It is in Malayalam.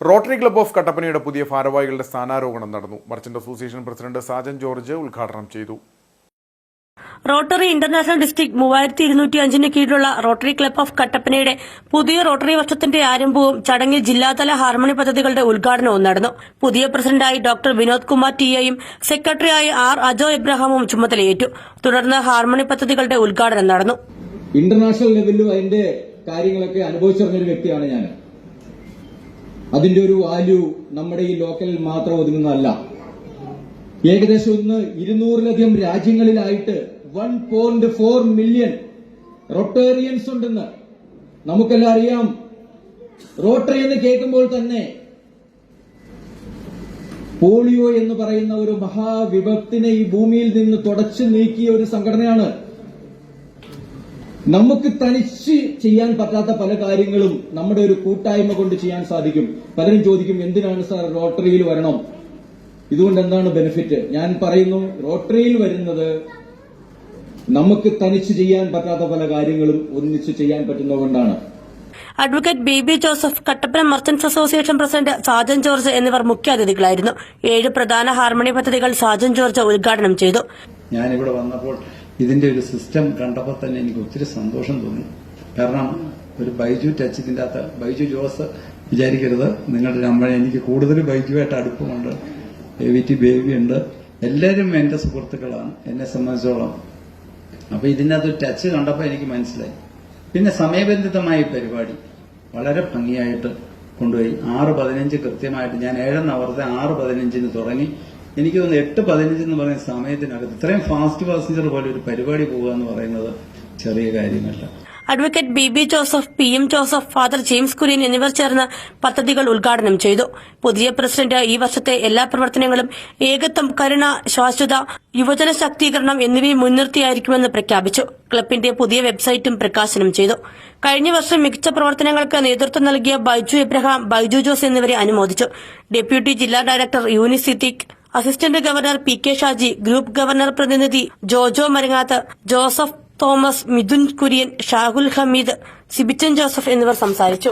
റോട്ടറി ക്ലബ്ബ് ഓഫ് കട്ടപ്പനയുടെ പുതിയ ഭാരവാഹികളുടെ സ്ഥാനാരോഹണം നടന്നു. Merchant association president Sajan George ഉദ്ഘാടനം ചെയ്തു. റോട്ടറി ഇന്റർനാഷണൽ ഡിസ്ട്രിക്ട് മൂവായിരത്തി ഇരുന്നൂറ്റി അഞ്ചിന് കീഴിലുള്ള റോട്ടറി ക്ലബ്ബ് ഓഫ് കട്ടപ്പനയുടെ പുതിയ റോട്ടറി വർഷത്തിന്റെ ആരംഭവും ചടങ്ങിൽ ജില്ലാതല ഹാർമണി പദ്ധതികളുടെ ഉദ്ഘാടനവും നടന്നു. പുതിയ പ്രസിഡന്റായി ഡോക്ടർ വിനോദ് കുമാർ ടിയെയും സെക്രട്ടറിയായി ആർ അജോ എബ്രഹാമും ചുമതലയേറ്റു. തുടർന്ന് ഹാർമണി പദ്ധതികളുടെ ഉദ്ഘാടനം നടന്നു. ഇന്റർനാഷണൽ ലെവലിലും അതിന്റെ കാര്യങ്ങളൊക്കെ അനുഭവിച്ചറിഞ്ഞൊരു വ്യക്തിയാണ് ഞാൻ അതിന്റെ ഒരു വാല്യൂ നമ്മുടെ ഈ ലോക്കലിൽ മാത്രം ഒതുങ്ങുന്നതല്ല. ഏകദേശം ഇന്ന് ഇരുന്നൂറിലധികം രാജ്യങ്ങളിലായിട്ട് one point four million Rotarians ഉണ്ടെന്ന് നമുക്കെല്ലാം അറിയാം. റോട്ടറി എന്ന് കേൾക്കുമ്പോൾ തന്നെ പോളിയോ എന്ന് പറയുന്ന ഒരു മഹാവിപത്തിനെ ഈ ഭൂമിയിൽ നിന്ന് തുടച്ചു നീക്കിയ ഒരു സംഘടനയാണ് നമുക്ക് തനിച്ച് ചെയ്യാൻ പറ്റാത്ത പല കാര്യങ്ങളും നമ്മുടെ ഒരു കൂട്ടായ്മ കൊണ്ട് ചെയ്യാൻ സാധിക്കും. പലരും ചോദിക്കും എന്തിനാണ് സാർ റോട്ടറിയിൽ വരണം? ഇതുകൊണ്ട് എന്താണ് ബെനിഫിറ്റ്? ഞാൻ പറയുന്നു റോട്ടറിയിൽ വരുന്നത് നമുക്ക് തനിച്ച് ചെയ്യാൻ പറ്റാത്ത പല കാര്യങ്ങളും ഒന്നിച്ച് ചെയ്യാൻ പറ്റുന്നതുകൊണ്ടാണ്. Advocate B B Joseph Kattappana merchants association president Sajan George എന്നിവർ മുഖ്യാതിഥികളായിരുന്നു. ഏഴ് പ്രധാന ഹാർമണി പദ്ധതികൾ സാജൻ ജോർജ് ഉദ്ഘാടനം ചെയ്തു. ഞാനിവിടെ വന്നപ്പോൾ ഇതിന്റെ ഒരു സിസ്റ്റം കണ്ടപ്പോൾ തന്നെ എനിക്ക് ഒത്തിരി സന്തോഷം തോന്നി. കാരണം ഒരു ബൈജു ടച്ച് ഇതിന്റെ അകത്ത് ബൈജു ജോസ് വിചാരിക്കരുത്. നിങ്ങളുടെ നമ്മൾ എനിക്ക് കൂടുതൽ ബൈജുവായിട്ട് അടുപ്പമുണ്ട്. വി ടി ബേബി ഉണ്ട്. എല്ലാവരും എന്റെ സുഹൃത്തുക്കളാണ്. എന്നെ സംബന്ധിച്ചോളം. അപ്പൊ ഇതിനകത്ത് ടച്ച് കണ്ടപ്പോൾ എനിക്ക് മനസ്സിലായി. പിന്നെ സമയബന്ധിതമായ പരിപാടി വളരെ ഭംഗിയായിട്ട് കൊണ്ടുപോയി. ആറ് പതിനഞ്ച് കൃത്യമായിട്ട് ഞാൻ ഏഴെന്ന് അവർത്തെ ആറ് പതിനഞ്ചിന് തുടങ്ങി. എനിക്ക് തോന്നുന്നു എട്ട് പതിനഞ്ച് എന്ന് പറയുന്ന സമയത്തിനകത്ത് ഇത്രയും ഫാസ്റ്റ് പാസഞ്ചർ പോലെ ഒരു പരിപാടി പോകുക എന്ന് പറയുന്നത് ചെറിയ കാര്യമല്ല. Advocate B B Joseph P M Joseph father James Kurian എന്നിവർ ചേർന്ന് പദ്ധതികൾ ഉദ്ഘാടനം ചെയ്തു. പുതിയ പ്രസിഡന്റ് ഈ വർഷത്തെ എല്ലാ പ്രവർത്തനങ്ങളും ഏകത്വം കരുണ ശാശ്വത യുവജന ശാക്തീകരണം എന്നിവയും മുൻനിർത്തിയായിരിക്കുമെന്ന് പ്രഖ്യാപിച്ചു. ക്ലബിന്റെ പുതിയ വെബ്സൈറ്റും പ്രകാശനം ചെയ്തു. കഴിഞ്ഞ വർഷം മികച്ച പ്രവർത്തനങ്ങൾക്ക് നേതൃത്വം നൽകിയ ബൈജു എബ്രഹാം ബൈജു ജോസ് എന്നിവരെ അനുമോദിച്ചു. ഡെപ്യൂട്ടി ജില്ലാ director Yunus Siddique assistant governor P K Shaji group governor പ്രതിനിധി Jojo Marangattu Joseph Thomas Mithun Kurian Shahul Hameed Sibichan Joseph എന്നിവർ സംസാരിച്ചു.